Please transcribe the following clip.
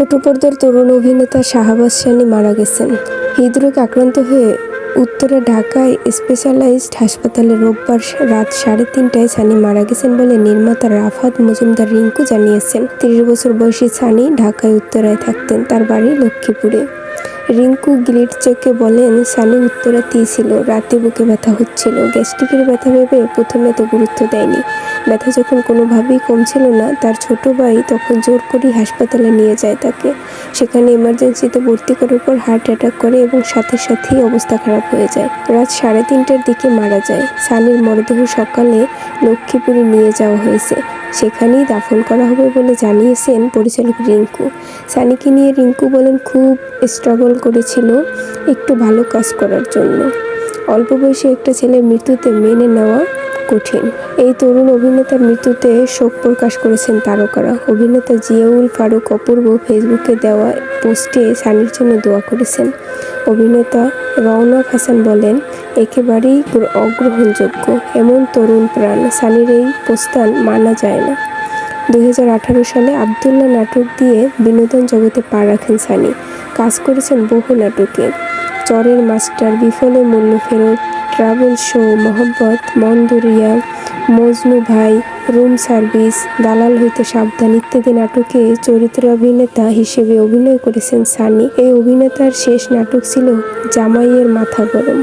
ছোট পর্দার তরুণ অভিনেতা শাহাবাজ সানি মারা গেছেন। হৃদরোগ আক্রান্ত হয়ে উত্তরে ঢাকায় স্পেশালাইজড হাসপাতালে রোববার রাত সাড়ে তিনটায় সানি মারা গেছেন বলে নির্মাতা রাফাত মজুমদার রিঙ্কু জানিয়েছেন। তিরিশ বছর বয়সী সানি ঢাকায়, উত্তরায় থাকতেন। তার বাড়ি লক্ষ্মীপুরে। রিঙ্কু গ্লিট চেকে বলেন, সানি উত্তরা ছিল রাতে বুকে ব্যথা হচ্ছিল। গ্যাস্ট্রিকের ব্যথা ভেবে প্রথমে তো গুরুত্ব দেয়নি। ব্যথা যখন কোনোভাবেই কমছিল না, তার ছোট ভাই তখন জোর করেই হাসপাতালে নিয়ে যায় তাকে। সেখানে ইমার্জেন্সিতে ভর্তি করার পর হার্ট অ্যাটাক করে এবং সাথে সাথেই অবস্থা খারাপ হয়ে যায়। রাত সাড়ে তিনটার দিকে মারা যায়। সানির মরদেহ সকালে লক্ষ্মীপুরে নিয়ে যাওয়া হয়েছে। সেখানেই দাফন করা হবে বলে জানিয়েছেন পরিচালক রিঙ্কু। সানিকে নিয়ে রিঙ্কু বলেন, খুব স্ট্রাগল করেছিল একটু ভালো কাজ করার জন্য। অল্প বয়সে একটা ছেলের মৃত্যুতে মেনে নেওয়া কঠিন। এই তরুণ অভিনেতার মৃত্যুতে শোক প্রকাশ করেছেন তারকারা। অভিনেতা জিয়াউল ফারুক অপূর্ব ফেসবুকে দেওয়া পোস্টে সানির জন্য দোয়া করেছেন। অভিনেতা রওনক হাসান বলেন একেবারেই গ্র- অগ্রহণযোগ্য। এমন তরুণ প্রাণ সানির এই প্রস্থান মানা যায় না। দু হাজার আঠারো সালে আবদুল্লাহ নাটক দিয়ে বিনোদন জগতে পা রাখেন সানি। কাজ করেছেন বহু নাটকে। চরের মাস্টার, বিফলে মূল্য ফেরত, ট্রাভেল শো, মোহব্বত, মন্দরিয়া, মজনু ভাই, রুম সার্ভিস, দালাল হইতে সাবধান ইত্যাদি নাটকে চরিত্র অভিনেতা হিসেবে অভিনয় করেছেন সানি। এই অভিনেতার শেষ নাটক ছিল জামাইয়ের মাথা গরম।